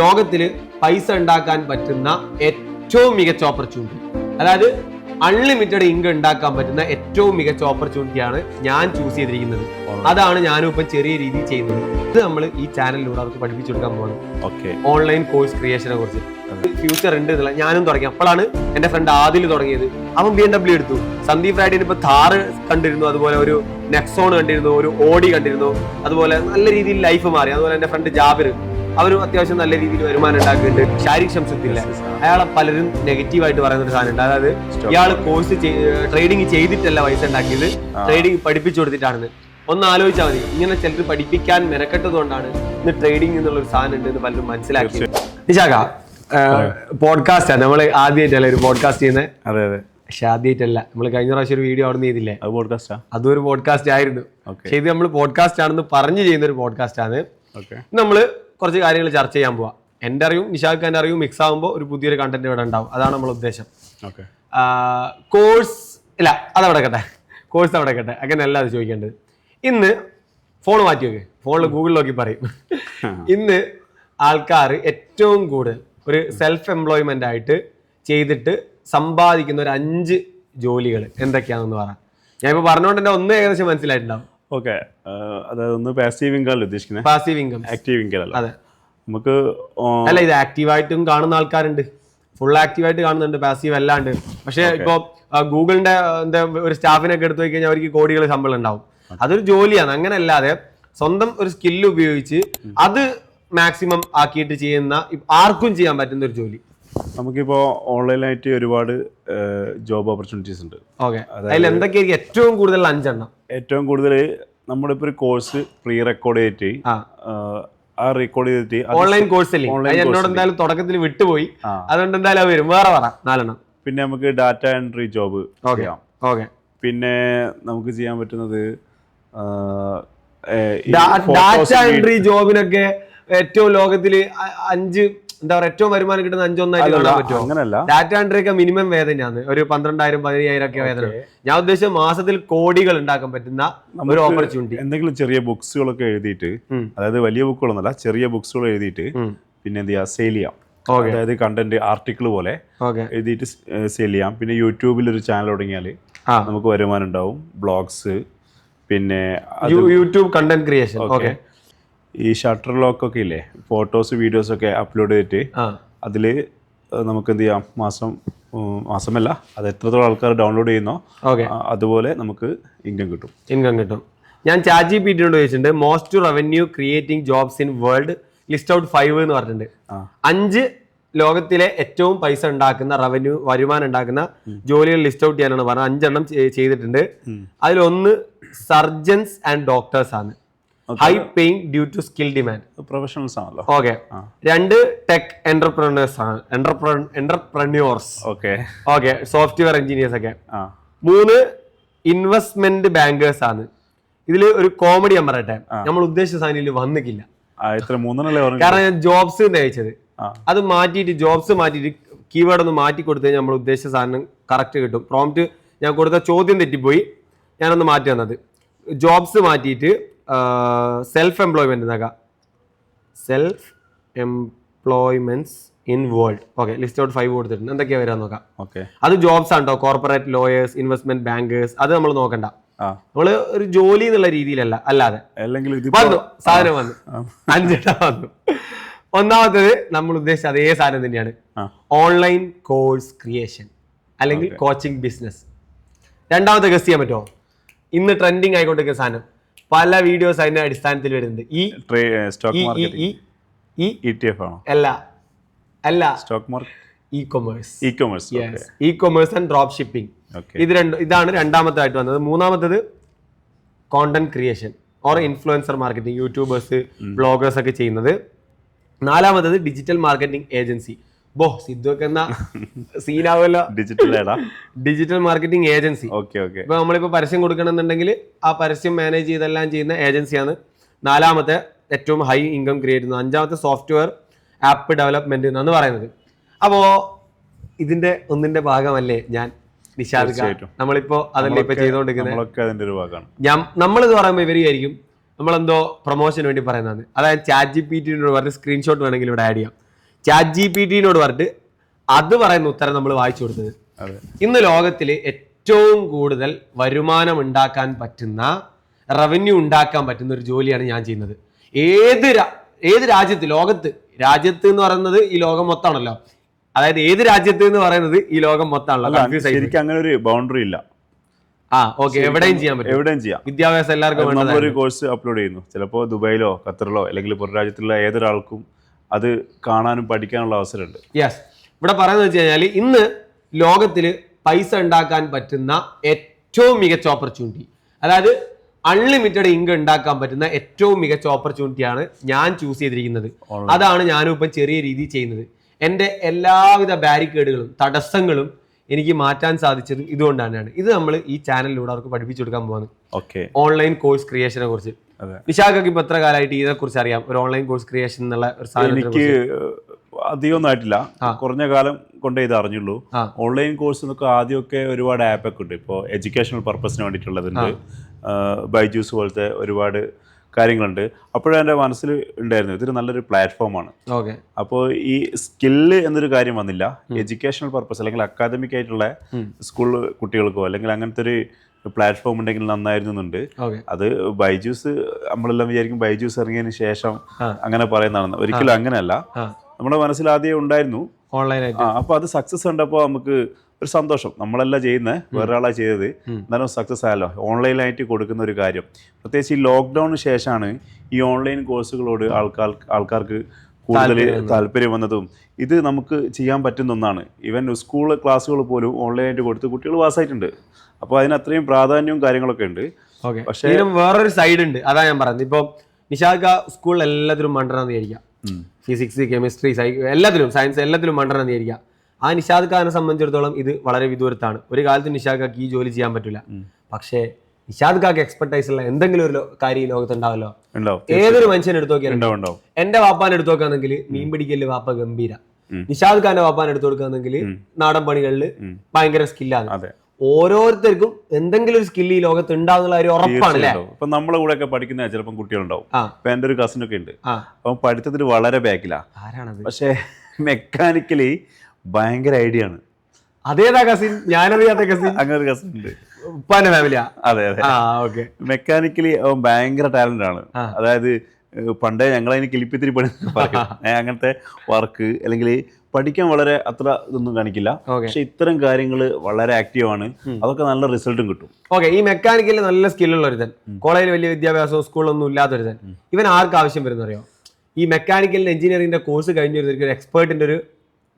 ലോകത്തിൽ പൈസ ഉണ്ടാക്കാൻ പറ്റുന്ന ഏറ്റവും മികച്ച ഓപ്പർച്യൂണിറ്റി അതായത് അൺലിമിറ്റഡ് ഇൻകം ഉണ്ടാക്കാൻ പറ്റുന്ന ഏറ്റവും മികച്ച ഓപ്പർച്യൂണിറ്റിയാണ് ഞാൻ ചൂസ് ചെയ്തിരിക്കുന്നത്. അതാണ് ഞാനും ഇപ്പം ചെറിയ രീതിയിൽ ചെയ്യുന്നത്. ഇത് നമ്മൾ ഈ ചാനലിലൂടെ അവർക്ക് പഠിപ്പിച്ചു കൊടുക്കാൻ പോകണം ഓക്കെ ഓൺലൈൻ കോഴ്സ് ക്രിയേഷനെ കുറിച്ച്. ഫ്യൂച്ചർ ഉണ്ട് എന്നുള്ള ഞാനും തുടങ്ങി. അപ്പോഴാണ് എന്റെ ഫ്രണ്ട് ആദിൽ തുടങ്ങിയത്. അവൻ ബി എം ഡബ്ല്യൂ എടുത്തു. സന്ദീപ് റൈഡിന് ഇപ്പൊ താറ് കണ്ടിരുന്നു. അതുപോലെ ഒരു നെക്സോൺ കണ്ടിരുന്നു. ഒരു ഓഡി കണ്ടിരുന്നു. അതുപോലെ നല്ല രീതിയിൽ ലൈഫ് മാറി. അതുപോലെ എന്റെ ഫ്രണ്ട് ജാബിർ. അവരും അത്യാവശ്യം നല്ല രീതിയിൽ വരുമാനം ഉണ്ടാക്കുന്നുണ്ട്. ഷാരിഖ് ക്ഷംസത്തില്ല അയാളെ പലരും നെഗറ്റീവായിട്ട് പറയുന്ന ഒരു സാധനമുണ്ട്. അതായത് ഇയാൾ കോഴ്സ് ട്രേഡിംഗ് ചെയ്തിട്ടല്ല പൈസ ഉണ്ടാക്കിയത്. ട്രേഡിംഗ് പഠിപ്പിച്ചു കൊടുത്തിട്ടാണ്. ഒന്ന് ആലോചിച്ചാൽ മതി. ഇങ്ങനെ ചിലർ പഠിപ്പിക്കാൻ മെനക്കെട്ടതുകൊണ്ടാണ് ഇന്ന് ട്രേഡിംഗ് എന്നുള്ള ഒരു സാധനം ഉണ്ട് എന്ന് പലരും മനസ്സിലാക്കി. നിശാഖ പോഡ്കാസ്റ്റ് നമ്മൾ ആദ്യമായിട്ടല്ലേ ഒരു പോഡ്കാസ്റ്റ് ചെയ്യുന്നത് അതെ അതെ. പക്ഷെ ആദ്യമായിട്ടല്ല നമ്മൾ കഴിഞ്ഞ പ്രാവശ്യം ഒരു വീഡിയോ അവിടെ നിന്ന് ചെയ്തില്ലേ? അത് പോഡ്കാസ്റ്റാ അതും ഒരു പോഡ്കാസ്റ്റ് ആയിരുന്നു. പക്ഷെ ഇത് നമ്മൾ പോഡ്കാസ്റ്റ് ആണെന്ന് പറഞ്ഞു ചെയ്യുന്ന ഒരു പോഡ്കാസ്റ്റ് ആണ്. നമ്മൾ നമ്മൾ കുറച്ച് കാര്യങ്ങൾ ചർച്ച ചെയ്യാൻ പോവാം. എന്റെ അറിവും നിഷാഖ് ഖാന്റെ അറിവും മിക്സ് ആകുമ്പോൾ ഒരു പുതിയൊരു കണ്ടന്റ് ഇവിടെ ഉണ്ടാവും. അതാണ് നമ്മൾ ഉദ്ദേശം. കോഴ്സ് ഇല്ല അതവിടെ കട്ടെ കോഴ്സ് അവിടെ കട്ടെ അങ്ങനെയല്ല അത് ചോദിക്കേണ്ടത്. ഇന്ന് ഫോൺ മാറ്റി വെക്ക് ഫോണിൽ ഗൂഗിളിൽ നോക്കി പറയും. ഇന്ന് ആൾക്കാർ ഏറ്റവും കൂടുതൽ ഒരു സെൽഫ് എംപ്ലോയ്മെന്റ് ആയിട്ട് ചെയ്തിട്ട് സമ്പാദിക്കുന്ന ഒരു അഞ്ച് ജോലികൾ എന്തൊക്കെയാണെന്ന് പറയാം ഞാൻ ഇപ്പൊ പറഞ്ഞുകൊണ്ട് തന്നെ ഒന്ന് ഏകദേശം മനസ്സിലായിട്ടുണ്ടാവും. ഓക്കെ. അതായത് ഒന്ന് പാസീവ് ഇൻകം ഉദ്ദേശിക്കുന്നത് പാസീവ് ഇൻകം ആക്റ്റീവ് ഇൻകം അല്ല? അതെ. നമുക്ക് അല്ല ഇത് ആക്റ്റീവായിട്ടും കാണുന്ന ആൾക്കാരുണ്ട്. ഫുൾ ആക്റ്റീവായിട്ട് കാണുന്നുണ്ട് പാസീവ് അല്ലാണ്ട്. പക്ഷേ ഇപ്പോ ഗൂഗിളിന്റെ എന്താ ഒരു സ്റ്റാഫിനൊക്കെ എടുത്തു കഴിഞ്ഞാൽ അവർക്ക് കോടികൾ ശമ്പളം ഉണ്ടാവും. അതൊരു ജോലിയാണ്. അങ്ങനെ അല്ലാതെ സ്വന്തം ഒരു സ്കില്ല് ഉപയോഗിച്ച് അത് മാക്സിമം ആക്കിയിട്ട് ചെയ്യുന്ന ആർക്കും ചെയ്യാൻ പറ്റുന്ന ഒരു ജോലി. നമുക്കിപ്പോ ഓൺലൈനായിട്ട് ഒരുപാട് ജോബ് ഓപ്പർച്യൂണിറ്റീസ് ഉണ്ട്. ഓക്കെ അതിൽ എന്തൊക്കെയായിരിക്കും ഏറ്റവും കൂടുതൽ അഞ്ചെണ്ണം? ഏറ്റവും കൂടുതൽ നമ്മളിപ്പോ ഒരു കോഴ്സ് പ്രീ റെക്കോർഡ് ചെയ്തിട്ട് ആ റെക്കോർഡ് ചെയ്തിട്ട് ഓൺലൈൻ കോഴ്സ് എന്നോട് എന്തായാലും തുടക്കത്തിൽ വിട്ടുപോയി. അതുകൊണ്ട് എന്തായാലും വരും. വേറെ പറ. നാലെണ്ണം. പിന്നെ നമുക്ക് ഡാറ്റ എൻട്രി ജോബ് ഓക്കെ പിന്നെ നമുക്ക് ചെയ്യാൻ പറ്റുന്നത് ഡാറ്റ എൻട്രി ജോബിനൊക്കെ ഏറ്റവും ലോകത്തിൽ അഞ്ച് എന്താ പറയുക ഏറ്റവും വരുമാനം കിട്ടുന്ന അഞ്ചൊന്നായിട്ട് കാണാൻ പറ്റുമോ? അങ്ങനല്ല. ഡാറ്റ എൻട്രി ഒക്കെ മിനിമം വേതനയാണ് ഒരു പന്ത്രണ്ടായിരം പതിനയ്യായിരം ഒക്കെ വേതനം ഞാൻ ഉദ്ദേശിച്ച മാസത്തിൽ കോടികൾ ഉണ്ടാക്കാൻ പറ്റുന്ന ഒരു ഓപ്പർച്യൂണിറ്റി എന്തെങ്കിലും ചെറിയ ബുക്സുകളൊക്കെ എഴുതിയിട്ട് അതായത് വലിയ ബുക്കുകളൊന്നുമല്ല ചെറിയ ബുക്സുകൾ എഴുതിയിട്ട് പിന്നെ എന്ത് ചെയ്യാം സെയിൽ ചെയ്യാം. അതായത് കണ്ടന്റ് ആർട്ടിക്കിൾ പോലെ എഴുതിയിട്ട് സെയിൽ ചെയ്യാം. പിന്നെ യൂട്യൂബിൽ ഒരു ചാനൽ തുടങ്ങിയാൽ നമുക്ക് വരുമാനം ഉണ്ടാവും. ബ്ലോഗ്സ് പിന്നെ യൂട്യൂബ് കണ്ടന്റ് ക്രിയേഷൻ ഓക്കെ ഈ ഷട്ടർ ലോക്ക് ഒക്കെ ഇല്ലേ? ഫോട്ടോസ് വീഡിയോസ് ഒക്കെ അപ്ലോഡ് ചെയ്തിട്ട് അതിൽ അതിൽ നമുക്ക് എന്ത് ചെയ്യാം? മാസം മാസമല്ല അത് എത്രത്തോളം ആൾക്കാർ ഡൗൺലോഡ് ചെയ്യുന്നോ ഓക്കെ. അതുപോലെ നമുക്ക് ഇൻകം കിട്ടും. ഇൻകം കിട്ടും. ഞാൻ ചാറ്റ് ജി പി ടിയോട് ചോദിച്ചിട്ടുണ്ട് most revenue creating jobs in world list out five എന്ന് പറഞ്ഞിട്ടുണ്ട്. അഞ്ച് ലോകത്തിലെ ഏറ്റവും പൈസ ഉണ്ടാക്കുന്ന റവന്യൂ വരുമാനം ഉണ്ടാക്കുന്ന ജോലികൾ ലിസ്റ്റ് ഔട്ട് ചെയ്യാനാണ് പറഞ്ഞത്. അഞ്ചെണ്ണം ചെയ്തിട്ടുണ്ട്. അതിലൊന്ന് സർജൻസ് ആൻഡ് ഡോക്ടേഴ്സ് ആണ്. High paying due to skill demand professionals ആണല്ലോ. ഓക്കെ രണ്ട് ടെക് എന്റർപ്രണേഴ്സ് ആണ്. Entrepreneurs okay okay software engineers ഒക്കെ. മൂന്ന് ഇൻവെസ്റ്റ്മെന്റ് ബാങ്കേഴ്സ് ആണ്. ഇതിൽ ഒരു കോമഡി ഞാൻ പറയട്ടെ. നമ്മൾ ഉദ്ദേശിച്ച സാധനം വന്നിക്കില്ല. മൂന്നെണ്ണല്ലേ കാരണം ഞാൻ ജോബ്സ് അയച്ചത്. അത് മാറ്റിയിട്ട് ജോബ്സ് മാറ്റിയിട്ട് കീവേഡ് ഒന്ന് മാറ്റി കൊടുത്തു കഴിഞ്ഞാൽ നമ്മൾ ഉദ്ദേശിച്ച സാധനം കറക്റ്റ് കിട്ടും. പ്രോംപ്റ്റ് ഞാൻ കൊടുത്ത ചോദ്യം തെറ്റിപ്പോയി. ഞാനൊന്ന് മാറ്റി തന്നത്. ജോബ്സ് മാറ്റിയിട്ട് സെൽഫ് എംപ്ലോയ്മെന്റ് എന്നൊക്കെ. Self employments in world okay list out five കൊടുത്തിട്ടുണ്ട്. എന്തൊക്കെയാ വരാൻ നോക്കാം. ഓക്കെ അത് ജോബ്സ് ആണ്? കേട്ടോ കോർപ്പറേറ്റ് ലോയേഴ്സ് ഇൻവെസ്റ്റ്മെന്റ് ബാങ്കേഴ്സ് അത് നമ്മൾ നോക്കണ്ട. നമ്മൾ നമ്മൾ ഒരു ജോലി എന്നുള്ള രീതിയിലല്ല അല്ലാതെ. വന്നു സാധനം വന്നു. അഞ്ചെണ്ണം വന്നു. ഒന്നാമത്തേത് നമ്മൾ ഉദ്ദേശിച്ച അതേ സാധനം തന്നെയാണ്. ഓൺലൈൻ കോഴ്സ് ക്രിയേഷൻ അല്ലെങ്കിൽ കോച്ചിങ് ബിസിനസ് രണ്ടാമത്തെ ഗസ് ചെയ്യാൻ പറ്റുമോ? ഇന്ന് ട്രെൻഡിങ് ആയിക്കൊണ്ടിരിക്കുന്ന സാധനം. പല വീഡിയോസ് അതിന്റെ അടിസ്ഥാനത്തിൽ വരുന്നുണ്ട്. ഈ സ്റ്റോക്ക് മാർക്കറ്റ് ഈ ഈ ഇ ടി എഫ് ആണോ? അല്ല അല്ല. Stock market e commerce e commerce e commerce and drop shipping ഇത് രണ്ട് ഇതാണ് രണ്ടാമത്തായിട്ട് വന്നത്. മൂന്നാമത്തത് content creation or influencer marketing YouTubers bloggers ഒക്കെ ചെയ്യുന്നത്. നാലാമത്തത് ഡിജിറ്റൽ മാർക്കറ്റിംഗ് ഏജൻസി ബോ സിദ്ധു ഒക്കെ എന്നാ സീനാവുമല്ലോ. Digital digital marketing agency okay okay. ഇപ്പൊ നമ്മളിപ്പോ പരസ്യം കൊടുക്കണമെന്നുണ്ടെങ്കിൽ ആ പരസ്യം മാനേജ് ചെയ്തെല്ലാം ചെയ്യുന്ന ഏജൻസിയാണ് നാലാമത്തെ ഏറ്റവും ഹൈ ഇൻകം ക്രിയേറ്റ് ചെയ്യുന്നത് അഞ്ചാമത്തെ സോഫ്റ്റ്വെയർ ആപ്പ് ഡെവലപ്മെന്റ് എന്നാണ് പറയുന്നത്. അപ്പോ ഇതിന്റെ ഒന്നിന്റെ ഭാഗമല്ലേ ഞാൻ നിഷാദ് നമ്മളിപ്പോ അതല്ലേ ഇപ്പൊ ചെയ്തുകൊണ്ടിരിക്കുന്നത് ഞാൻ നമ്മളിത് പറയുമ്പോൾ ഇവരെയായിരിക്കും നമ്മളെന്തോ പ്രൊമോഷന് വേണ്ടി പറയുന്നതാണ്. അതായത് ചാറ്റ് ജി പി ടി പറഞ്ഞ സ്ക്രീൻഷോട്ട് വേണമെങ്കിൽ ഇവിടെ ആഡ് ചെയ്യാം. ചാറ്റ് ജി പി ടിനോട് പറഞ്ഞിട്ട് അത് പറയുന്ന ഉത്തരം നമ്മൾ വായിച്ചു കൊടുത്തത്. ഇന്ന് ലോകത്തിൽ ഏറ്റവും കൂടുതൽ വരുമാനം ഉണ്ടാക്കാൻ പറ്റുന്ന റവന്യൂ ഉണ്ടാക്കാൻ പറ്റുന്ന ഒരു ജോലിയാണ് ഞാൻ ചെയ്യുന്നത്. ഏത് ഏത് രാജ്യത്ത് ലോകത്ത് രാജ്യത്ത് എന്ന് പറയുന്നത് ഈ ലോകം മൊത്തമാണല്ലോ. അതായത് ഏത് രാജ്യത്ത് എന്ന് പറയുന്നത് ഈ ലോകം മൊത്തമാണല്ലോ. ശരിക്കും അങ്ങനെ ഒരു ബൗണ്ടറി ഇല്ല. ആ ഓക്കെ എവിടെയും ചെയ്യാൻ പറ്റും. എവിടെയും ചെയ്യാം. വിദ്യാഭ്യാസം എല്ലാവർക്കും ഒരു കോഴ്സ് അപ്ലോഡ് ചെയ്യുന്നു. ചിലപ്പോൾ ദുബായിലോ ഖത്തറിലോ അല്ലെങ്കിൽ പുറം രാജ്യത്തുള്ള ഏതൊരാൾക്കും അത് കാണാനും പഠിക്കാനുള്ള അവസരമുണ്ട്. യെസ് ഇവിടെ പറയുന്നത് വെച്ച് കഴിഞ്ഞാൽ ഇന്ന് ലോകത്തിൽ പൈസ ഉണ്ടാക്കാൻ പറ്റുന്ന ഏറ്റവും മികച്ച ഓപ്പർച്യൂണിറ്റി അതായത് അൺലിമിറ്റഡ് ഇൻകം ഉണ്ടാക്കാൻ പറ്റുന്ന ഏറ്റവും മികച്ച ഓപ്പർച്യൂണിറ്റിയാണ് ഞാൻ ചൂസ് ചെയ്തിരിക്കുന്നത്. അതാണ് ഞാനും ഇപ്പം ചെറിയ രീതിയിൽ ചെയ്യുന്നത്. എന്റെ എല്ലാവിധ ബാരിക്കേഡുകളും തടസ്സങ്ങളും എനിക്ക് മാറ്റാൻ സാധിച്ചത് ഇതുകൊണ്ട് തന്നെയാണ് ഇത് നമ്മൾ ഈ ചാനലിലൂടെ അവർക്ക് പഠിപ്പിച്ചു കൊടുക്കാൻ പോകുന്നത് ഓക്കെ. ഓൺലൈൻ കോഴ്സ് ക്രിയേഷനെ കുറിച്ച്. വിശാഖക്ക് ഇപ്പൊ എത്ര കാലമായിട്ട് ഇതിനെ കുറിച്ച് അറിയാം? ഒരു ഓൺലൈൻ കോഴ്സ് ക്രിയേഷൻ എന്നുള്ള ഒരു സാധനം എനിക്ക്? അധികമൊന്നും ആയിട്ടില്ല. കുറഞ്ഞ കാലം കൊണ്ടേ ഇത് അറിഞ്ഞുള്ളൂ. ഓൺലൈൻ കോഴ്സ് എന്നൊക്കെ ആദ്യമൊക്കെ ഒരുപാട് ആപ്പൊക്കെ ഉണ്ട്. ഇപ്പോൾ എഡ്യൂക്കേഷണൽ പർപ്പസിന് വേണ്ടിയിട്ടുള്ളതുണ്ട്. ബൈജൂസ് പോലത്തെ ഒരുപാട് കാര്യങ്ങളുണ്ട്. അപ്പോഴും എന്റെ മനസ്സിൽ ഉണ്ടായിരുന്നു ഇതൊരു നല്ലൊരു പ്ലാറ്റ്ഫോമാണ് ഓക്കെ. അപ്പോൾ ഈ സ്കില്ല് എന്നൊരു കാര്യം വന്നില്ല. എഡ്യൂക്കേഷണൽ പർപ്പസ് അല്ലെങ്കിൽ അക്കാദമിക് ആയിട്ടുള്ള സ്കൂൾ കുട്ടികൾക്കോ അല്ലെങ്കിൽ അങ്ങനത്തെ ഒരു പ്ലാറ്റ്ഫോം ഉണ്ടെങ്കിൽ നന്നായിരുന്നു എന്നുണ്ട്. അത് ബൈജൂസ് നമ്മളെല്ലാം വിചാരിക്കും ബൈജൂസ് ഇറങ്ങിയതിന് ശേഷം അങ്ങനെ പറയുന്നതാണ് ഒരിക്കലും അങ്ങനെയല്ല. നമ്മുടെ മനസ്സിൽ ആദ്യം ഉണ്ടായിരുന്നു. ഓൺലൈനായിട്ട് അപ്പോൾ അപ്പൊ അത് സക്സസ് കണ്ടപ്പോൾ നമുക്ക് ഒരു സന്തോഷം. നമ്മളല്ല ചെയ്യുന്നത് വേറൊരാളാണ് ചെയ്തത്. എന്നാലും സക്സസ് ആയല്ലോ. ഓൺലൈനായിട്ട് കൊടുക്കുന്ന ഒരു കാര്യം. പ്രത്യേകിച്ച് ഈ ലോക്ക്ഡൗണിന് ശേഷമാണ് ഈ ഓൺലൈൻ കോഴ്സുകളോട് ആൾക്കാർ ആൾക്കാർക്ക് കൂടുതൽ താല്പര്യം വന്നതും. ഇത് നമുക്ക് ചെയ്യാൻ പറ്റുന്ന ഒന്നാണ്. ഈവൻ സ്കൂൾ ക്ലാസ്സുകൾ പോലും ഓൺലൈനായിട്ട് കൊടുത്ത് കുട്ടികൾ പാസ്സായിട്ടുണ്ട് അപ്പോൾ അതിനത്രയും പ്രാധാന്യവും കാര്യങ്ങളൊക്കെ ഉണ്ട്. പക്ഷേ- വേറൊരു സൈഡ് ഉണ്ട്. അതാണ് ഞാൻ പറയുന്നത്. ഇപ്പോൾ നിഷാഖ സ്കൂളിൽ എല്ലാത്തിലും മണ്ടനാന്ന് വിചാരിക്കാം ഉം. ഫിസിക്സ് കെമിസ്ട്രി സൈ എല്ലാത്തിലും സയൻസ് എല്ലാത്തിലും മണ്ടനാന്ന് വിചാരിക്കാം ആ നിഷാദ് ഖാനെ സംബന്ധിച്ചിടത്തോളം ഇത് വളരെ വിദൂരത്താണ്. ഒരു കാലത്ത് നിഷാദ് ഖാക്ക് ഈ ജോലി ചെയ്യാൻ പറ്റില്ല. പക്ഷേ നിഷാദ് ഖാക്ക് എക്സ്പെർട്ടൈസ് ഉള്ള എന്തെങ്കിലും ഒരു കാര്യം ഈ ലോകത്ത് ഉണ്ടാവല്ലോ ഉണ്ടാവും ഏതൊരു മനുഷ്യനെ എടുത്തു ഉണ്ടാവും എന്റെ വാപ്പാൻ എടുത്തു നോക്കുകയാണെങ്കിൽ മീൻ പിടിക്കൽ വാപ്പ ഗംഭീര. നിഷാദ് ഖാന്റെ വാപ്പാൻ എടുത്തു കൊടുക്കുകയാണെങ്കിൽ നാടൻ പണികളിൽ. ഭയങ്കര സ്കില്ലാണ് ഓരോരുത്തർക്കും എന്തെങ്കിലും ഒരു സ്കില്ല് ഈ ലോകത്ത് ഉണ്ടാവുന്നുള്ള ഒരു ഉറപ്പാണ് ഇപ്പൊ നമ്മളെ കൂടെ ഒക്കെ പഠിക്കുന്ന ചിലപ്പോൾ കുട്ടികളുണ്ടാവും. ഇപ്പൊ എന്റെ ഒരു കസിൻ ഒക്കെ ഉണ്ട്. അപ്പം പഠിത്തത്തിൽ വളരെ ബാക്കിലാ ആരാണത്? പക്ഷേ മെക്കാനിക്കലി ഭയങ്കര ഐഡിയ ആണ്. അതേതാ കസിൻ ഞാനറിയാത്ത കസിൻ അങ്ങനെ ഒരു കസിൻ ഉണ്ട്. ഉപ്പാന്റെ ഫാമിലിയാ അതെ അതെ. ആ ഓക്കെ മെക്കാനിക്കലി അവൻ ഭയങ്കര ടാലന്റ് ആണ്. അതായത് പണ്ടേ ഞങ്ങളതിന് കിളിപ്പിത്തിരി പണി അങ്ങനത്തെ വർക്ക് അല്ലെങ്കിൽ പഠിക്കാൻ വളരെ അത്ര ഇതൊന്നും കാണിക്കില്ല. പക്ഷെ ഇത്തരം കാര്യങ്ങൾ വളരെ ആക്റ്റീവ് ആണ്. അതൊക്കെ നല്ല റിസൾട്ടും കിട്ടും. ഓക്കെ ഈ മെക്കാനിക്കലിൽ നല്ല സ്കില്ലുള്ള ഒരുതൻ കോളേജിൽ വലിയ വിദ്യാഭ്യാസവും സ്കൂളൊന്നും ഇല്ലാത്തൊരുതൻ ഇവൻ ആർക്ക് ആവശ്യം വരുന്നറിയോ? ഈ മെക്കാനിക്കൽ എഞ്ചിനീയറിംഗിന്റെ കോഴ്സ് കഴിഞ്ഞ ഒരു എക്സ്പേർട്ടിന്റെ ഒരു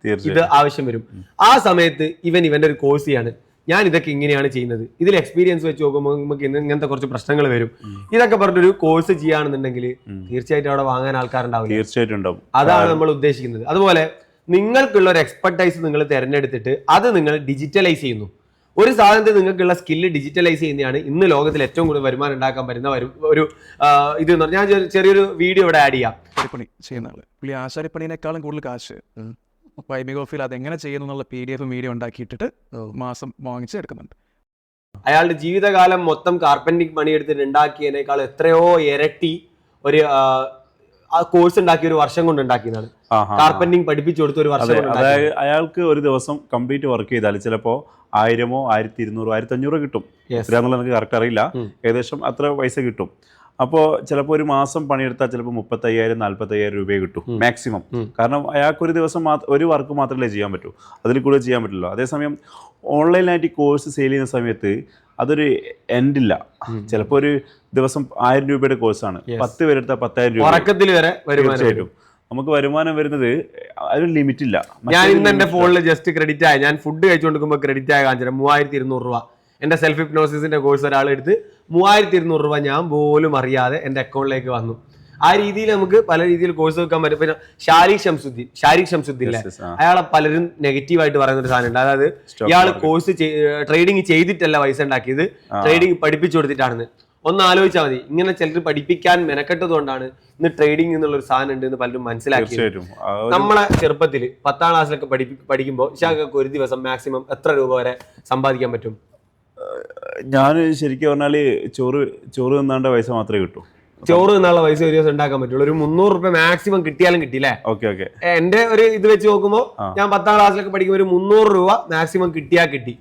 ഇത് ആവശ്യം വരും. ആ സമയത്ത് ഇവൻ ഇവന്റെ ഒരു കോഴ്സ് ചെയ്യാണ്. ഞാൻ ഇതൊക്കെ ഇങ്ങനെയാണ് ചെയ്യുന്നത്. ഇതിൽ എക്സ്പീരിയൻസ് വെച്ച് നോക്കുമ്പോൾ നമുക്ക് ഇങ്ങനത്തെ കുറച്ച് പ്രശ്നങ്ങൾ വരും. ഇതൊക്കെ പറഞ്ഞൊരു കോഴ്സ് ചെയ്യുകയാണെന്നുണ്ടെങ്കിൽ തീർച്ചയായിട്ടും അവിടെ വാങ്ങാൻ ആൾക്കാരുണ്ടാവും തീർച്ചയായിട്ടും ഉണ്ടാവും. അതാണ് നമ്മൾ ഉദ്ദേശിക്കുന്നത്. അതുപോലെ നിങ്ങൾക്കുള്ള ഒരു എക്സ്പെർട്ടൈസ് നിങ്ങൾ തിരഞ്ഞെടുത്തിട്ട് അത് നിങ്ങൾ ഡിജിറ്റലൈസ് ചെയ്യുന്നു. ഒരു സാധനത്തിൽ നിങ്ങൾക്കുള്ള സ്കില്ല് ഡിജിറ്റലൈസ് ചെയ്യുന്നതാണ് ഇന്ന് ലോകത്തിൽ ഏറ്റവും കൂടുതൽ വരുമാനം ഉണ്ടാക്കാൻ പറ്റുന്ന ഒരു ഒരു ഇത് ഞാൻ ചെറിയൊരു വീഡിയോ ഇവിടെ ആഡ് ചെയ്യാം. ആശാരിപ്പണിനേക്കാളും കൂടുതൽ കാശ്. വൈമിക ഓഫിൽ അതെങ്ങനെ ചെയ്യുന്നു എന്നുള്ള പി ഡി എഫ് വീഡിയോ ഉണ്ടാക്കിയിട്ടിട്ട് മാസം വാങ്ങിച്ച് എടുക്കുന്നുണ്ട് അയാളുടെ ജീവിതകാലം മൊത്തം കാർപ്പന്റിങ് പണിയെടുത്തിട്ട് ഉണ്ടാക്കിയതിനേക്കാൾ എത്രയോ ഇരട്ടി ഒരു കോഴ്സ് ഉണ്ടാക്കിയ ഒരു വർഷം കൊണ്ട് ഉണ്ടാക്കിയതാണ്. കാർപ്പന്റിങ് പഠിപ്പിച്ചു കൊടുത്ത ഒരു വർഷം കൊണ്ട് അതായത് അയാൾക്ക് ഒരു ദിവസം കംപ്ലീറ്റ് വർക്ക് ചെയ്താൽ ചിലപ്പോൾ ആയിരമോ ആയിരത്തി ഇരുന്നൂറോ ആയിരത്തി അഞ്ഞൂറോ കിട്ടും. Yes. എത്രയാണെന്നുള്ളത് എനിക്ക് കറക്റ്റ് അറിയില്ല. ഏകദേശം അത്ര പൈസ കിട്ടും. അപ്പോൾ ചിലപ്പോൾ ഒരു മാസം പണിയെടുത്താൽ ചിലപ്പോൾ മുപ്പത്തയ്യായിരം നാൽപ്പത്തയ്യായിരം രൂപയെ കിട്ടും മാക്സിമം കാരണം അയാൾക്ക് ഒരു ദിവസം ഒരു വർക്ക് മാത്രമല്ലേ ചെയ്യാൻ പറ്റൂ. അതിൽ കൂടുതൽ ചെയ്യാൻ പറ്റില്ല അതേസമയം ഓൺലൈനായിട്ട് കോഴ്സ് സെയിൽ ചെയ്യുന്ന സമയത്ത് അതൊരു എൻഡ് ഇല്ല ചിലപ്പോൾ ഒരു ദിവസം ആയിരം രൂപയുടെ കോഴ്സാണ്. പത്ത് പേരെടുത്താൽ പത്തായിരം രൂപ. വരെ. തീർച്ചയായിട്ടും. നമുക്ക് വരുമാനം വരുന്നത് അതൊരു ലിമിറ്റ് ഇല്ല. ഞാൻ ഇന്ന് എന്റെ ഫോണിൽ ജസ്റ്റ് ക്രെഡിറ്റ് ആയി. ഞാൻ ഫുഡ് കഴിച്ചുകൊണ്ടിരിക്കുമ്പോൾ ക്രെഡിറ്റ് ആയ കാണിച്ചു മൂവായിരത്തി ഇരുന്നൂറ് രൂപ. എന്റെ സെൽഫ് ഹിപ്നോസിന്റെ കോഴ്സ് ഒരാൾ എടുത്ത് മൂവായിരത്തി ഇരുന്നൂറ് രൂപ ഞാൻ പോലും അറിയാതെ എന്റെ അക്കൗണ്ടിലേക്ക് വന്നു. ആ രീതിയിൽ നമുക്ക് പല രീതിയിൽ കോഴ്സ് വെക്കാൻ പറ്റും. പിന്നെ ഷാരിഖ് ഷംസുദ്ദീൻ ഷാരിഖ് ഷംസുദ്ദീൻ അയാളെ പലരും നെഗറ്റീവായിട്ട് പറയുന്ന ഒരു സാധനം ഉണ്ട് അതായത് ഇയാൾ കോഴ്സ് ട്രേഡിംഗ് ചെയ്തിട്ടല്ല പൈസ ഉണ്ടാക്കിയത്. ട്രേഡിംഗ് പഠിപ്പിച്ചു കൊടുത്തിട്ടാണെന്ന് ഒന്ന് ആലോചിച്ചാൽ മതി. ഇങ്ങനെ ചിലർ പഠിപ്പിക്കാൻ മെനക്കെട്ടത് കൊണ്ടാണ് ഇന്ന് ട്രേഡിംഗ് എന്നുള്ള ഒരു സാധനം ഉണ്ട് എന്ന് പലരും മനസ്സിലാക്കി നമ്മളെ ചെറുപ്പത്തിൽ പത്താം ക്ലാസ്സിലൊക്കെ പഠിപ്പിക്കുമ്പോൾ ഇഷാഖൊക്കെ ഒരു ദിവസം മാക്സിമം എത്ര രൂപ വരെ സമ്പാദിക്കാൻ പറ്റും? ഞാൻ ശരിക്കും പറഞ്ഞാൽ ചോറ് ചോറ് തിന്നാണ്ട പൈസ മാത്രമേ കിട്ടൂ. ചോറ് തിന്നാനുള്ള പൈസ ഒരു ദിവസം ഉണ്ടാക്കാൻ പറ്റുള്ളൂ. ഒരു മുന്നൂറ് റുപ്യ മാക്സിമം കിട്ടിയാലും കിട്ടിയില്ലേ? Okay okay. എന്റെ ഒരു ഇത് വെച്ച് നോക്കുമ്പോൾ. ഞാൻ പത്താം ക്ലാസ്സിലൊക്കെ പഠിക്കുമ്പോൾ ഒരു മുന്നൂറ് രൂപ മാക്സിമം കിട്ടിയാൽ കിട്ടി.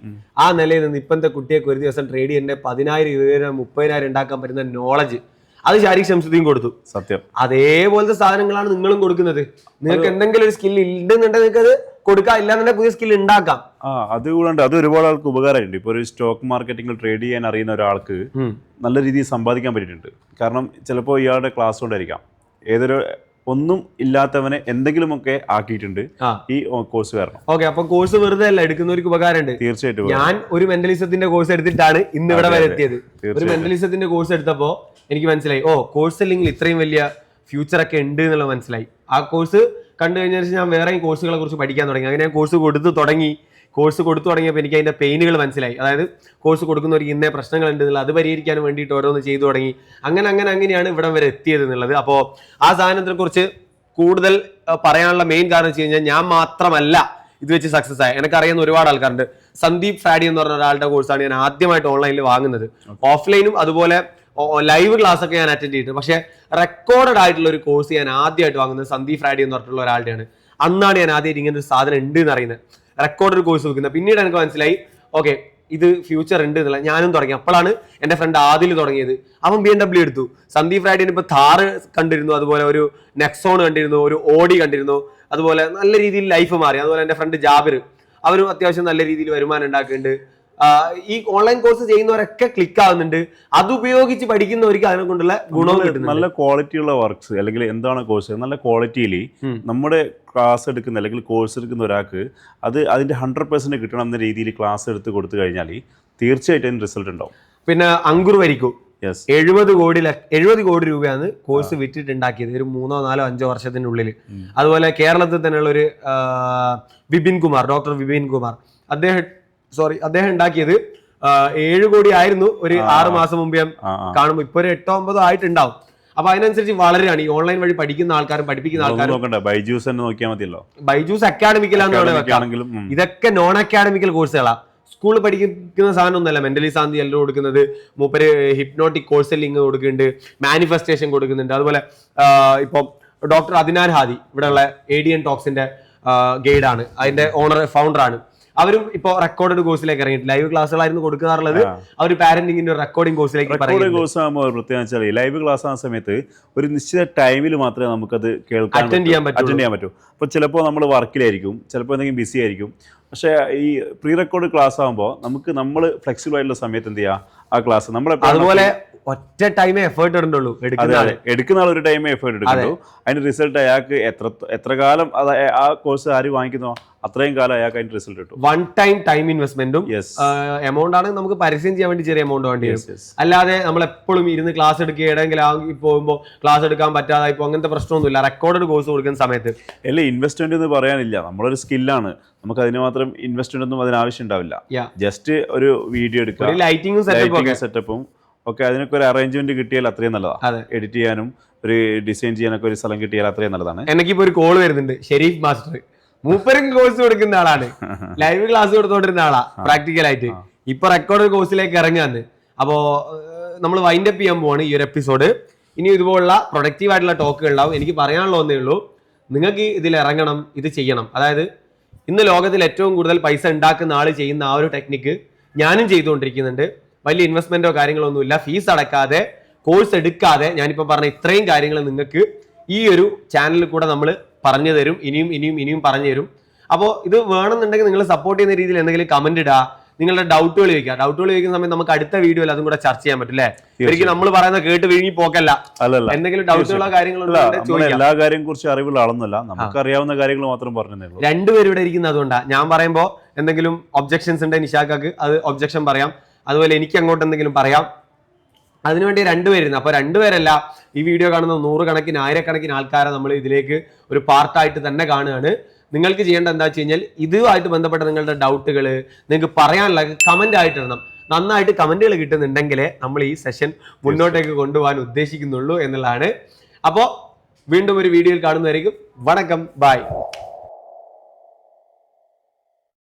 ആ നിലയിൽ നിന്ന് ഇപ്പത്തെ കുട്ടിയൊക്കെ ഒരു ദിവസം ട്രേഡ് ചെയ്യേണ്ട പതിനായിരം ഇരുപതിനായിരം മുപ്പതിനായിരം ഉണ്ടാക്കാൻ പറ്റുന്ന നോളജ് അത് ശാരീരിക ശംസുദ്ദീൻ കൊടുത്തു. സത്യം. അതേപോലത്തെ സാധനങ്ങളാണ് നിങ്ങളും കൊടുക്കുന്നത്. നിങ്ങൾക്ക് എന്തെങ്കിലും ഒരു സ്കില്ല് ഉണ്ടെന്നുണ്ടെങ്കിൽ നിങ്ങൾക്ക് അത് കൊടുക്കാം ഇല്ലാന്നുണ്ടെങ്കിൽ പുതിയ സ്കിൽ ഉണ്ടാക്കാം. ആ അത് കൂടാണ്ട് അത് ഒരുപാട് ആൾക്ക് ഉപകാരമുണ്ട് ഇപ്പോൾ ഒരു സ്റ്റോക്ക് മാർക്കറ്റിംഗ് ട്രേഡ് ചെയ്യാൻ അറിയുന്ന ഒരാൾക്ക് നല്ല രീതിയിൽ സമ്പാദിക്കാൻ പറ്റിയിട്ടുണ്ട്. കാരണം ചിലപ്പോൾ ഇയാളുടെ ക്ലാസ് കൊണ്ടായിരിക്കാം. ഏതൊരു ഒന്നും ഇല്ലാത്തവനെ എന്തെങ്കിലുമൊക്കെ ആക്കിയിട്ടുണ്ട് ഈ കോഴ്സ് കാരണം. ഓക്കെ അപ്പൊ കോഴ്സ് വെറുതെ അല്ല എടുക്കുന്നവർക്ക് ഉപകാരമുണ്ട്. തീർച്ചയായിട്ടും ഞാൻ ഒരു മെന്റലിസത്തിന്റെ കോഴ്സ് എടുത്തിട്ടാണ് ഇന്ന് ഇവിടെ വരെ എത്തിയത്. ഒരു. മെന്റലിസത്തിന്റെ കോഴ്സ് എടുത്തപ്പോ എനിക്ക് മനസ്സിലായി ഓ കോഴ്സ് അല്ലെങ്കിൽ ഇത്രയും വലിയ ഫ്യൂച്ചർ ഒക്കെ ഉണ്ട് എന്നുള്ളത് മനസ്സിലായി. ആ കോഴ്സ് കണ്ടു കഴിഞ്ഞ ശേഷം ഞാൻ വേറെയും കോഴ്സുകളെ കുറിച്ച് പഠിക്കാൻ തുടങ്ങി. അങ്ങനെ ഞാൻ കോഴ്സ് കൊടുത്തു തുടങ്ങി. കോഴ്സ് കൊടുത്തു തുടങ്ങിയപ്പോൾ എനിക്ക് അതിന്റെ പെയിനുകൾ മനസ്സിലായി. അതായത് കോഴ്സ് കൊടുക്കുന്നവർക്ക് ഇന്നേ പ്രശ്നങ്ങൾ ഉണ്ട് എന്നുള്ളത് അത് പരിഹരിക്കാൻ വേണ്ടിയിട്ട് ഓരോന്ന് ചെയ്തു തുടങ്ങി. അങ്ങനെ അങ്ങനെ അങ്ങനെയാണ് ഇവിടം വരെ എത്തിയത് എന്നുള്ളത്. അപ്പോൾ ആ സാധനത്തെ കുറിച്ച് കൂടുതൽ പറയാനുള്ള മെയിൻ കാരണം വെച്ച് കഴിഞ്ഞാൽ ഞാൻ മാത്രമല്ല ഇത് വെച്ച് സക്സസ് ആയ. എനിക്കറിയുന്ന ഒരുപാട് ആൾക്കാരുണ്ട്. സന്ദീപ് ഫാഡി എന്ന് പറഞ്ഞ ഒരാളുടെ കോഴ്സാണ് ഞാൻ ആദ്യമായിട്ട് ഓൺലൈനിൽ വാങ്ങുന്നത്. ഓഫ്ലൈനും അതുപോലെ ലൈവ് ക്ലാസ് ഒക്കെ ഞാൻ അറ്റൻഡ് ചെയ്തിട്ടുണ്ട്. പക്ഷേ റെക്കോർഡഡ് ആയിട്ടുള്ള ഒരു കോഴ്സ് ഞാൻ ആദ്യമായിട്ട് വാങ്ങുന്നത് സന്ദീപ് ഫ്രൈഡി എന്ന് പറഞ്ഞിട്ടുള്ള ഒരാളുടെയാണ്. അന്നാണ് ഞാൻ ആദ്യമായിട്ട് ഇങ്ങനെ ഒരു സാധനം ഉണ്ട് എന്ന് അറിയുന്നത്. റെക്കോർഡ് കോഴ്സ് വെക്കുന്നത്. പിന്നീട് എനിക്ക് മനസ്സിലായി ഓക്കെ ഇത് ഫ്യൂച്ചർ ഉണ്ട് എന്നുള്ള. ഞാനും തുടങ്ങി. അപ്പോഴാണ് എന്റെ ഫ്രണ്ട് ആദിൽ തുടങ്ങിയത്. അവൻ ബി എം ഡബ്ല്യു എടുത്തു. സന്ദീപ് ഫ്രൈഡിന് ഇപ്പൊ താറ് കണ്ടിരുന്നു അതുപോലെ ഒരു നെക്സോൺ കണ്ടിരുന്നു ഒരു ഓഡി കണ്ടിരുന്നു അതുപോലെ നല്ല രീതിയിൽ ലൈഫ് മാറി. അതുപോലെ എന്റെ ഫ്രണ്ട് ജാബിർ. അവരും അത്യാവശ്യം നല്ല രീതിയിൽ വരുമാനം ഉണ്ടാക്കുന്നുണ്ട്. ഈ ഓൺലൈൻ കോഴ്സ് ചെയ്യുന്നവരൊക്കെ ക്ലിക്ക് ആവുന്നുണ്ട്. അത് ഉപയോഗിച്ച് പഠിക്കുന്നവർക്ക് അതിനെ കൊണ്ടുള്ള ഗുണം നല്ല- നല്ല ക്വാളിറ്റി ഉള്ള വർക്ക്സ് അല്ലെങ്കിൽ എന്താണ് കോഴ്സ് നല്ല ക്വാളിറ്റിയിൽ. നമ്മുടെ ക്ലാസ് എടുക്കുന്ന അല്ലെങ്കിൽ കോഴ്സ് എടുക്കുന്ന ഒരാൾക്ക് അത് അതിന്റെ ഹൺഡ്രഡ് പെർസെന്റ് കിട്ടണം എന്ന രീതിയിൽ ക്ലാസ് എടുത്ത് കൊടുത്തു കഴിഞ്ഞാൽ തീർച്ചയായിട്ടും അതിന് റിസൾട്ട് ഉണ്ടാവും. പിന്നെ അങ്കുർ വരിക്കൂ. യെസ് എഴുപത് കോടി എഴുപത് കോടി രൂപയാണ് കോഴ്സ് വിറ്റിട്ടുണ്ടാക്കിയത്. ഒരു മൂന്നോ നാലോ അഞ്ചോ വർഷത്തിന്റെ ഉള്ളിൽ അതുപോലെ കേരളത്തിൽ തന്നെയുള്ള ഒരു വിപിൻ കുമാർ ഡോക്ടർ വിപിൻ കുമാർ. അദ്ദേഹം സോറി അദ്ദേഹം ഉണ്ടാക്കിയത് ഏഴ് കോടി ആയിരുന്നു. ഒരു. ആറ് മാസം മുമ്പ് കാണുമ്പോൾ ഇപ്പൊ ഒരു എട്ടോ ഒമ്പതോ ആയിട്ടുണ്ടാവും. അപ്പൊ അതിനനുസരിച്ച് വളരെയാണ് ഈ ഓൺലൈൻ വഴി പഠിക്കുന്ന ആൾക്കാരും പഠിപ്പിക്കുന്ന ആൾക്കാരും ബൈജൂസ് തന്നെ നോക്കിയാൽ മതിയല്ലോ. ബൈജൂസ് അക്കാഡമിക്കലാണ്. ഇതൊക്കെ നോൺ അക്കാഡമിക്കൽ കോഴ്സുകളാ സ്കൂളിൽ പഠിക്കുന്ന സാധനം ഒന്നല്ല മെന്റലി സാന്തി എല്ലാം കൊടുക്കുന്നത്. മൂപ്പര് ഹിപ്നോട്ടിക് കോഴ്സെല്ലിങ് കൊടുക്കുന്നുണ്ട്. മാനിഫെസ്റ്റേഷൻ കൊടുക്കുന്നുണ്ട്. അതുപോലെ ഇപ്പം ഡോക്ടർ അദിനാൻ ഹാദി ഇവിടെയുള്ള എ ഡി എൻ ടോക്സിന്റെ ഗൈഡാണ് അതിന്റെ ഓണർ ഫൗണ്ടറാണ് അവരും ഇപ്പോ റെക്കോർഡഡ് കോഴ്സിലേക്ക് ഇറങ്ങിയിട്ട് ലൈവ് ക്ലാസ്സുകളായിരുന്നു കൊടുക്കാറുള്ളത്. അവർ പാരന്റിങ്ങിന്റെ റെക്കോർഡിംഗ് കോഴ്സിലേക്ക് റെക്കോർഡിംഗ് കോഴ്സ് ആകുമ്പോൾ പ്രത്യേകം വെച്ചാൽ ലൈവ് ക്ലാസ് ആ സമയത്ത് ഒരു നിശ്ചിത ടൈമിൽ മാത്രമേ നമുക്കത് കേൾക്കാൻ അറ്റൻഡ് ചെയ്യാൻ പറ്റുള്ളൂ. അറ്റൻഡ് ചെയ്യാൻ പറ്റൂ. അപ്പോൾ ചിലപ്പോൾ നമ്മൾ വർക്കിലായിരിക്കും ചിലപ്പോൾ എന്തെങ്കിലും ബിസി ആയിരിക്കും. പക്ഷെ ഈ പ്രീ റെക്കോർഡ് ക്ലാസ് ആകുമ്പോൾ നമുക്ക് നമ്മൾ ഫ്ലെക്സിബിൾ ആയിട്ടുള്ള സമയത്ത് എന്ത് ചെയ്യാം? ആ ക്ലാസ് നമ്മൾ അതുപോലെ ഒറ്റ ടൈമേ എഫേർട്ട് ഇടണ്ടുള്ളൂ എടുക്കുന്ന ആൾ ഒരു ടൈമേ എഫേർട്ട് എടുക്കുള്ളൂ അതിന്റെ റിസൾട്ട് അയാൾക്ക് എത്ര എത്ര കാലം ആ കോഴ്സ് ആര് വാങ്ങിക്കുന്നോ അത്രയും കാലം അയാൾക്ക് അതിന്റെ റിസൾട്ട് കിട്ടും വൺ ടൈം ടൈം ഇൻവെസ്റ്റ്മെന്റും എമൗണ്ട് ആണെങ്കിൽ നമുക്ക് പരസ്യം ചെയ്യാൻ വേണ്ടി ചെറിയ എമൗണ്ട് വേണ്ടി വരും. അല്ലാതെ നമ്മൾ എപ്പോഴും ഇരുന്ന് ക്ലാസ് എടുക്കുക എവിടെയെങ്കിലും ആಗಿ പോകുമ്പോൾ ക്ലാസ് എടുക്കാൻ പറ്റാതെ ഇപ്പോൾ അങ്ങനത്തെ പ്രശ്നമൊന്നുമില്ല. റെക്കോർഡ് കോഴ്സ് കൊടുക്കുന്ന സമയത്ത്. അല്ല ഇൻവെസ്റ്റ്മെന്റ് എന്ന് പറയാനില്ല. നമ്മളൊരു സ്കില്ലാണ് നമുക്ക് അതിന് മാത്രം ഇൻവെസ്റ്റ്മെന്റ് ഒന്നും അതിന് ആവശ്യം ഉണ്ടാവില്ല. ജസ്റ്റ് ഒരു വീഡിയോ എടുക്കുക. ലൈറ്റിംഗ് സെറ്റപ്പ് ഒക്കെ. അതിനൊക്കെ ഒരു അറേഞ്ച്മെന്റ് കിട്ടിയാൽ അത്രയും നല്ലതാണ്. എഡിറ്റ് ചെയ്യാനും ഒരു ഡിസൈൻ ചെയ്യാനൊക്കെ ഒരു സ്ഥലം കിട്ടിയാൽ അത്രയും നല്ലതാണ്. എനിക്കിപ്പോ ഒരു കോൾ വരുന്നുണ്ട്. ഷെരീഫ് മാസ്റ്റർ. മൂപ്പരും കോഴ്സ് കൊടുക്കുന്ന ആളാണ്. ലൈവ് ക്ലാസ് കൊടുത്തോണ്ടിരുന്ന ആളാ പ്രാക്ടിക്കൽ ആയിട്ട്. ഇപ്പൊ റെക്കോർഡ് കോഴ്സിലേക്ക് ഇറങ്ങാന്ന് അപ്പോ നമ്മൾ വൈൻഡ് അപ്പ് ചെയ്യാൻ പോവാണ് ഈ ഒരു എപ്പിസോഡ് ഇനി ഇതുപോലുള്ള പ്രൊഡക്റ്റീവ് ആയിട്ടുള്ള ടോക്കുകൾ ഉണ്ടാവും. എനിക്ക് പറയാനുള്ള ഒന്നേ ഉള്ളൂ. നിങ്ങൾക്ക് ഇതിൽ ഇറങ്ങണം ഇത് ചെയ്യണം. അതായത് ഇന്ന് ലോകത്തിൽ ഏറ്റവും കൂടുതൽ പൈസ ഉണ്ടാക്കുന്ന ആൾ ചെയ്യുന്ന ആ ഒരു ടെക്നിക്ക് ഞാനും ചെയ്തുകൊണ്ടിരിക്കുന്നുണ്ട്. വലിയ ഇൻവെസ്റ്റ്മെന്റോ കാര്യങ്ങളോ ഒന്നുമില്ല. ഫീസ് അടക്കാതെ കോഴ്സ് എടുക്കാതെ ഞാനിപ്പോൾ പറഞ്ഞ ഇത്രയും കാര്യങ്ങൾ നിങ്ങൾക്ക് ഈ ഒരു ചാനലിൽ കൂടെ നമ്മൾ പറഞ്ഞു തരും ഇനിയും ഇനിയും ഇനിയും പറഞ്ഞു തരും. അപ്പോൾ ഇത് വേണമെന്നുണ്ടെങ്കിൽ നിങ്ങൾ സപ്പോർട്ട് ചെയ്യുന്ന രീതിയിൽ എന്തെങ്കിലും കമന്റ് ഇടുക നിങ്ങളുടെ ഡൗട്ടുകൾ ചോദിക്കുക. ഡൗട്ടുകൾ ചോദിക്കുന്ന സമയത്ത് നമുക്ക് അടുത്ത വീഡിയോയിൽ അതും കൂടെ ചർച്ച ചെയ്യാൻ പറ്റും അല്ലേ? നമ്മൾ പറയുന്നത് കേട്ട് വിഴുങ്ങി പോക്കല്ല. എന്തെങ്കിലും ഡൗട്ടുകളോ കാര്യങ്ങളോ എല്ലാ കാര്യം കുറിച്ച് അറിവുള്ള ആളൊന്നുമല്ല. നമുക്ക് അറിയാവുന്ന കാര്യങ്ങൾ മാത്രം പറഞ്ഞു രണ്ടുപേരും ഇവിടെ ഇരിക്കുന്നത് അതുകൊണ്ടാണ് ഞാൻ പറയുമ്പോൾ എന്തെങ്കിലും ഒബ്ജക്ഷൻസ് ഉണ്ടെങ്കിൽ നിഷാക്കാക്ക് അത് ഒബ്ജക്ഷൻ പറയാം. അതുപോലെ എനിക്ക് അങ്ങോട്ട് എന്തെങ്കിലും പറയാം. അതിനുവേണ്ടി രണ്ടുപേരുന്നു. അപ്പൊ രണ്ടുപേരല്ല ഈ വീഡിയോ കാണുന്ന നൂറുകണക്കിന് ആയിരക്കണക്കിന് ആൾക്കാരെ നമ്മൾ ഇതിലേക്ക് ഒരു പാർട്ടായിട്ട് തന്നെ കാണുകയാണ്. നിങ്ങൾക്ക് ചെയ്യേണ്ട എന്താ വെച്ച് കഴിഞ്ഞാൽ ഇതുമായിട്ട് ബന്ധപ്പെട്ട നിങ്ങളുടെ ഡൗട്ടുകൾ നിങ്ങൾക്ക് പറയാനുള്ള കമന്റ് ആയിട്ട് ഇടണം. നന്നായിട്ട് കമന്റുകൾ കിട്ടുന്നുണ്ടെങ്കിലേ നമ്മൾ ഈ സെഷൻ മുന്നോട്ടേക്ക് കൊണ്ടുപോകാൻ ഉദ്ദേശിക്കുന്നുള്ളൂ എന്നുള്ളതാണ്. അപ്പോൾ വീണ്ടും ഒരു വീഡിയോയിൽ കാണുന്നതായിരിക്കും വണക്കം. ബൈ